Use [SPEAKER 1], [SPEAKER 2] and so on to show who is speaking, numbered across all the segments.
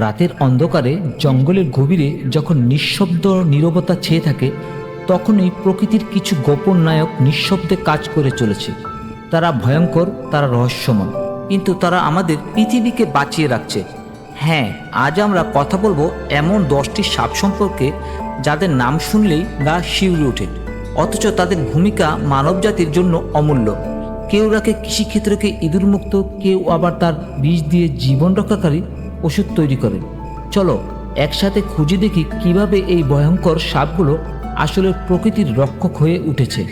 [SPEAKER 1] রাতের অন্ধকারে, জঙ্গলের গভীরে যখন নিঃশব্দ নীরবতা ছেয়ে থাকে, তখনই প্রকৃতির কিছু গোপন নায়ক নিঃশব্দে কাজ করে চলেছে। তারা ভয়ঙ্কর, তারা রহস্যময়। কিন্তু তারা আমাদের পৃথিবীকে বাঁচিয়ে রাখছে। হ্যাঁ আজ আমরা কথা বলব এমন দশটি সাপ সম্পর্কে, যাদের নাম শুনলেই গা শিউরে ওঠে। অথচ তাদের ভূমিকা মানবজাতির জন্য অমূল্য। কেউ রাখে কৃষিক্ষেত্রকে ইঁদুরমুক্ত, কেউ আবার তার বীজ দিয়ে জীবন রক্ষাকারী ওষুধ তৈরি করে চলো, একসাথে খুঁজে দেখি কীভাবে এই ভয়ঙ্কর সাপগুলো আসলে প্রকৃতির রক্ষক হয়ে উঠেছে।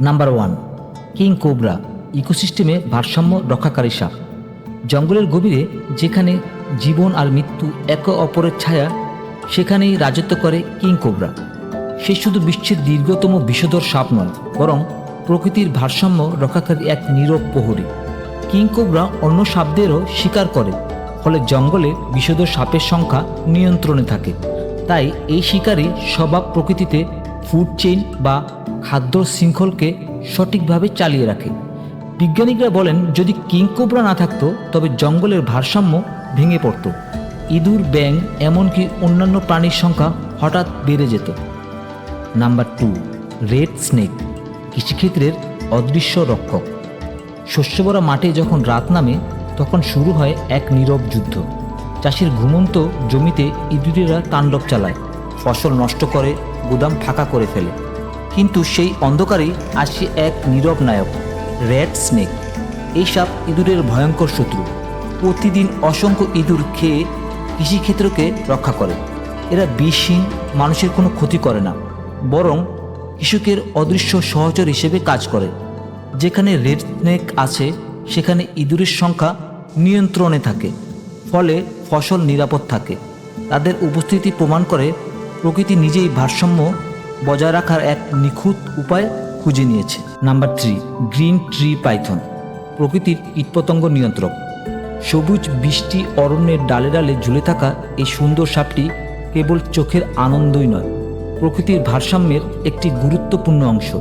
[SPEAKER 1] নাম্বার ওয়ান, কিং কোবরা, ইকোসিস্টেমে ভারসাম্য রক্ষাকারী সাপ। জঙ্গলের গভীরে, যেখানে জীবন আর মৃত্যু একে অপরের ছায়া, সেখানেই রাজত্ব করে কিং কোবরা। সে শুধু বিশ্বের দীর্ঘতম বিষধর সাপ নয়, বরং প্রকৃতির ভারসাম্য রক্ষাকারী এক নীরব প্রহরী। কিং কোবরা অন্য সাপদেরও শিকার করে, ফলে জঙ্গলে বিষধর সাপের সংখ্যা নিয়ন্ত্রণে থাকে। তাই এই শিকারই স্বভাব প্রকৃতিতে ফুড চেইন বা খাদ্য শৃঙ্খলকে সঠিকভাবে চালিয়ে রাখে। বিজ্ঞানীরা বলেন, যদি কিংকোবরা না থাকতো, তবে জঙ্গলের ভারসাম্য ভেঙে পড়ত। ইঁদুর ব্যাং এমনকি অন্যান্য প্রাণীর সংখ্যা হঠাৎ বেড়ে যেত। Number two, red snake. কৃষিক্ষেত্রের অদৃশ্য রক্ষক। শস্যভরা মাঠে যখন রাত নামে, তখন শুরু হয় এক নীরব যুদ্ধ। চাষির ঘুমন্ত জমিতে ইঁদুরেরা তাণ্ডব চালায়, ফসল নষ্ট করে, গুদাম ফাঁকা করে ফেলে। কিন্তু সেই অন্ধকারেই আসে এক নীরব নায়ক, রেড স্নেক। এই সাপ ইঁদুরের ভয়ঙ্কর শত্রু। প্রতিদিন অসংখ্য ইঁদুর খেয়ে কৃষিক্ষেত্রকে রক্ষা করে। এরা বিষহীন, মানুষের কোনো ক্ষতি করে না। বরং কৃষকের অদৃশ্য সহচর হিসেবে কাজ করে। যেখানে রেড স্নেক আছে, সেখানে ইঁদুরের সংখ্যা নিয়ন্ত্রণে থাকে, ফলে ফসল নিরাপদ থাকে। তাদের উপস্থিতি প্রমাণ করে প্রকৃতি নিজেই ভারসাম্য বজায় রাখার এক নিখুঁত উপায় খুঁজে নিয়েছে। Number three, green tree python, প্রকৃতির কীটপতঙ্গ নিয়ন্ত্রক। সবুজ বৃষ্টি অরণ্যের ডালে ডালে ঝুলে থাকা এই সুন্দর সাপটি কেবল চোখের আনন্দই নয় প্রকৃতির ভারসাম্যের একটি গুরুত্বপূর্ণ অংশ।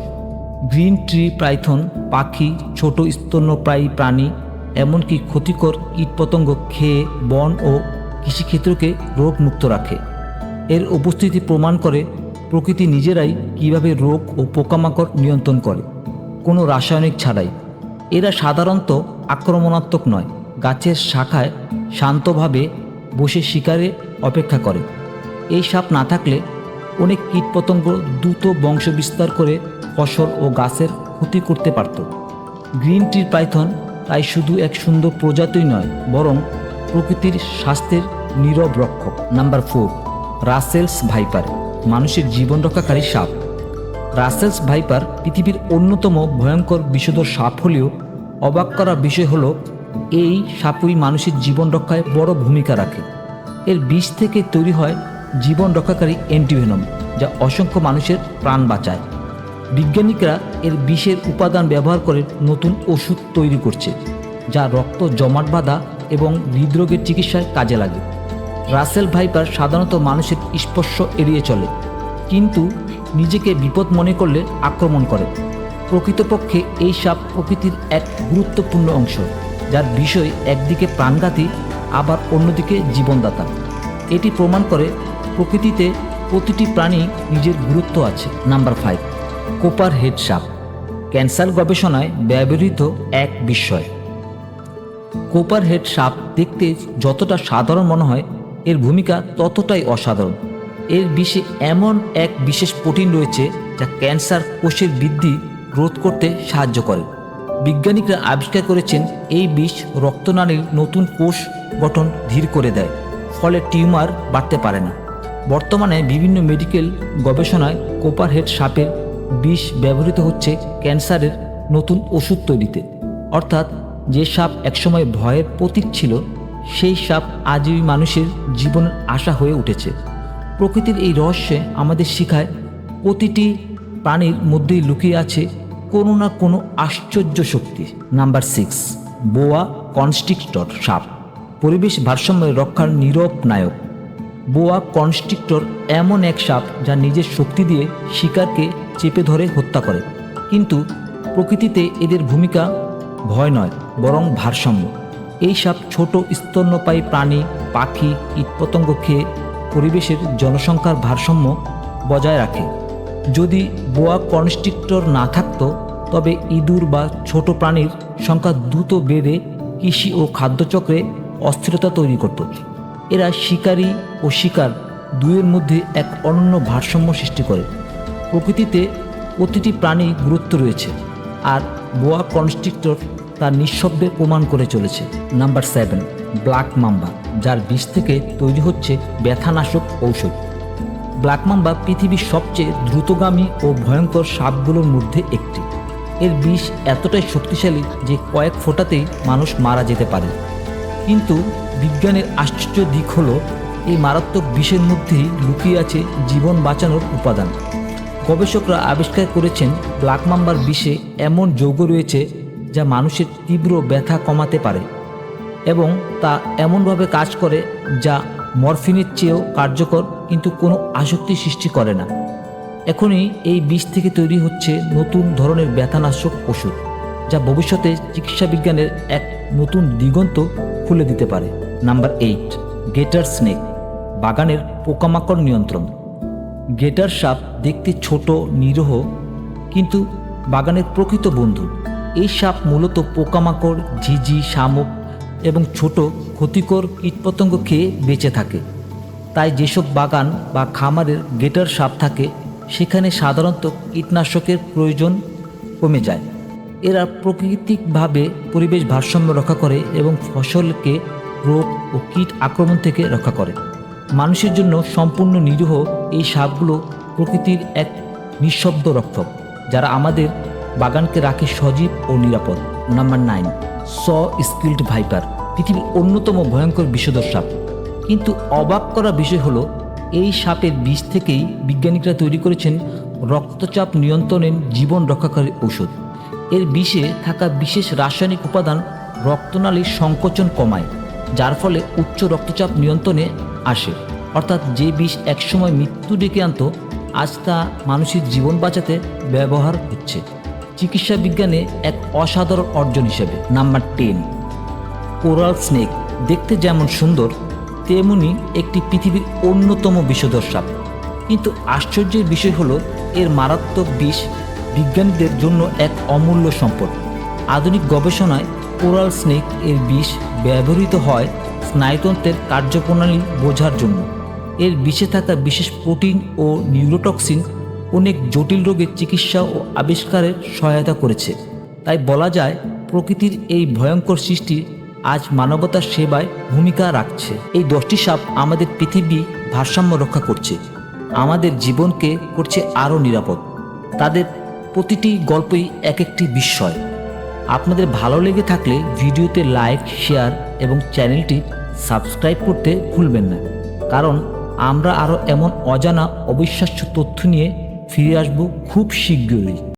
[SPEAKER 1] গ্রিন ট্রি, পাইথন, পাখি, ছোট স্তন্যপ্রায়ী প্রাণী, এমনকি ক্ষতিকর কীটপতঙ্গ খেয়ে বন ও কৃষিক্ষেত্রকে রোগমুক্ত রাখে। এর উপস্থিতি প্রমাণ করে প্রকৃতি নিজেরাই কীভাবে রোগ ও পোকামাকড় নিয়ন্ত্রণ করে। কোনো রাসায়নিক ছাড়াই। এরা সাধারণত আক্রমণাত্মক নয়। গাছের শাখায় শান্তভাবে বসে শিকারে অপেক্ষা করে। এই সাপ না থাকলে অনেক কীটপতঙ্গ দ্রুত বংশ বিস্তার করে ফসল ও গাছের ক্ষতি করতে পারত। গ্রিন ট্রি পাইথন তাই শুধু এক সুন্দর প্রজাতিই নয়, বরং প্রকৃতির স্বাস্থ্যের নীরব রক্ষক। নাম্বার ফোর, রাসেলস ভাইপার মানুষের জীবন রক্ষাকারী সাপ। রাসেলস ভাইপার পৃথিবীর অন্যতম ভয়ঙ্কর বিষধর সাপ হলেও অবাক করা বিষয় হলো, এই সাপই মানুষের জীবন রক্ষায় বড় ভূমিকা রাখে। এর বিষ থেকে তৈরি হয় জীবন রক্ষাকারী অ্যান্টিভেনম যা অসংখ্য মানুষের প্রাণ বাঁচায়। বিজ্ঞানীরা এর বিষের উপাদান ব্যবহার করে নতুন ওষুধ তৈরি করছে, যা রক্ত জমাট বাঁধা এবং হৃদরোগের চিকিৎসায় কাজে লাগে। রাসেল ভাইপার সাধারণত মানুষের স্পর্শ এড়িয়ে চলে, কিন্তু নিজেকে বিপদ মনে করলে আক্রমণ করে। প্রকৃতপক্ষে এই সাপ প্রকৃতির এক গুরুত্বপূর্ণ অংশ, যার বিষয় একদিকে প্রাণঘাতী, আবার অন্যদিকে জীবনদাতা। এটি প্রমাণ করে প্রকৃতিতে প্রতিটি প্রাণী নিজের গুরুত্ব আছে। নাম্বার ফাইভ কোপার হেড সাপ ক্যান্সার গবেষণায় ব্যবহৃত এক বিস্ময়। কোপার হেড সাপ দেখতে যতটা সাধারণ মনে হয়, এর ভূমিকা ততটাই অসাধারণ। এর বিষে এমন এক বিশেষ প্রোটিন রয়েছে, যা ক্যান্সার কোষের বৃদ্ধি রোধ করতে সাহায্য করে। বিজ্ঞানীরা আবিষ্কার করেছেন, এই বিষ রক্তনালীর নতুন কোষ গঠন ধীর করে দেয়, ফলে টিউমার বাড়তে পারে না। বর্তমানে বিভিন্ন মেডিকেল গবেষণায় কোপারহেড সাপের বিষ ব্যবহৃত হচ্ছে ক্যান্সারের নতুন ওষুধ তৈরিতে। অর্থাৎ যে সাপ একসময় ভয়ের প্রতীক ছিল, সেই সাপ আজই মানুষের জীবনের আশা হয়ে উঠেছে। প্রকৃতির এই রহস্যে আমাদের শিখায় প্রতিটি প্রাণীর মধ্যেই লুকিয়ে আছে কোনো না কোনো আশ্চর্য শক্তি। নাম্বার সিক্স বোয়া কনস্ট্রিক্টর সাপ। পরিবেশ ভারসাম্য রক্ষার নীরব নায়ক। বোয়া কনস্ট্রিক্টর এমন এক সাপ যা নিজের শক্তি দিয়ে শিকারকে চেপে ধরে হত্যা করে। কিন্তু প্রকৃতিতে এদের ভূমিকা ভয় নয়, বরং ভারসাম্য। এই সাপ ছোট স্তন্যপায়ী প্রাণী, পাখি কীটপতঙ্গ খেয়ে পরিবেশের জনসংখ্যার ভারসাম্য বজায় রাখে। যদি বোয়া কনস্ট্রিক্টর না থাকতো, তবে ইঁদুর বা ছোট প্রাণীর সংখ্যা দ্রুত বেড়ে কৃষি ও খাদ্যচক্রে অস্থিরতা তৈরি করত। এরা শিকারী ও শিকার দুয়ের মধ্যে এক অনন্য ভারসাম্য সৃষ্টি করে। প্রকৃতিতে প্রতিটি প্রাণী গুরুত্ব রয়েছে আর বোয়া কনস্ট্রিক্টর তার নিঃশব্দে প্রমাণ করে চলেছে। নাম্বার সেভেন, ব্ল্যাক মাম্বা, যার বিষ থেকে তৈরি হচ্ছে ব্যথানাশক ঔষধ। ব্ল্যাক মাম্বা পৃথিবীর সবচেয়ে দ্রুতগামী ও ভয়ঙ্কর সাপগুলোর মধ্যে একটি। এর বিষ এতটাই শক্তিশালী যে কয়েক ফোঁটাতেই মানুষ মারা যেতে পারে। কিন্তু বিজ্ঞানের আশ্চর্য দিক হলো এই মারাত্মক বিষের মধ্যেই লুকিয়ে আছে জীবন বাঁচানোর উপাদান। গবেষকরা আবিষ্কার করেছেন ব্ল্যাক মাম্বার বিষে এমন যৌগ রয়েছে যা মানুষের তীব্র ব্যথা কমাতে পারে এবং তা এমনভাবে কাজ করে যা মরফিনের চেয়েও কার্যকর কিন্তু কোনো আসক্তি সৃষ্টি করে না। এখনই এই বিষ থেকে তৈরি হচ্ছে নতুন ধরনের ব্যথানাশক ওষুধ। যা ভবিষ্যতে চিকিৎসা বিজ্ঞানের এক নতুন দিগন্ত খুলে দিতে পারে। নাম্বার এইট, গেটার স্নেক, বাগানের পোকামাকড় নিয়ন্ত্রণ। গেটার সাপ দেখতে ছোট, নিরহ, কিন্তু বাগানের প্রকৃত বন্ধু। এই সাপ মূলত পোকামাকড়, ঝিঝি, শামুক এবং ছোট, ক্ষতিকর কীটপতঙ্গ খেয়ে বেঁচে থাকে। তাই যেসব বাগান বা খামারের গেটার সাপ থাকে, সেখানে সাধারণত কীটনাশকের প্রয়োজন কমে যায়। এরা প্রাকৃতিকভাবে পরিবেশ ভারসাম্য রক্ষা করে এবং ফসলকে রোগ ও কীট আক্রমণ থেকে রক্ষা করে। মানুষের জন্য সম্পূর্ণ নিরীহ এই সাপগুলো প্রকৃতির এক নিঃশব্দ রক্ষক যারা আমাদের বাগানকে রাখে সজীব ও নিরাপদ। Number nine saw scaled viper পৃথিবীর অন্যতম ভয়ঙ্কর বিষধর সাপ। কিন্তু অবাক করা বিষয় হলো, এই সাপের বিষ থেকেই বিজ্ঞানীরা তৈরি করেছেন রক্তচাপ নিয়ন্ত্রণের জীবন রক্ষাকারী ঔষধ। এর বিষে থাকা বিশেষ রাসায়নিক উপাদান রক্তনালীর সংকোচন কমায়, যার ফলে উচ্চ রক্তচাপ নিয়ন্ত্রণে আসে। অর্থাৎ যে বিষ একসময় মৃত্যু ডেকে আনতো, আজ তা মানুষের জীবন বাঁচাতে ব্যবহার হচ্ছে। চিকিৎসা বিজ্ঞানে এক অসাধারণ অর্জন হিসেবে, নাম্বার টেন, কোরাল স্নেক। দেখতে যেমন সুন্দর, তেমনি একটি পৃথিবীর অন্যতম বিষধর সাপ। কিন্তু আশ্চর্যের বিষয় হলো, এর মারাত্মক বিষ বিজ্ঞানীদের জন্য এক অমূল্য সম্পদ। আধুনিক গবেষণায় কোরাল স্নেক এর বিষ ব্যবহৃত হয় স্নায়ুতন্ত্রের কার্যপ্রণালী বোঝার জন্য। এর বিষে থাকা বিশেষ প্রোটিন ও নিউরোটক্সিন অনেক জটিল রোগের চিকিৎসা ও আবিষ্কারের সহায়তা করেছে। তাই বলা যায়, প্রকৃতির এই ভয়ঙ্কর সৃষ্টি আজ মানবতার সেবায় ভূমিকা রাখছে। এই দশটি সাপ আমাদের পৃথিবী ভারসাম্য রক্ষা করছে। আমাদের জীবনকে করছে আরও নিরাপদ। তাদের প্রতিটি গল্পই এক একটি বিস্ময় আপনাদের ভালো লেগে থাকলে ভিডিওতে লাইক, শেয়ার এবং চ্যানেলটি সাবস্ক্রাইব করতে ভুলবেন না। কারণ আমরা আরও এমন অজানা অবিশ্বাস্য তথ্য নিয়ে ফিরে আসব খুব শীঘ্রই।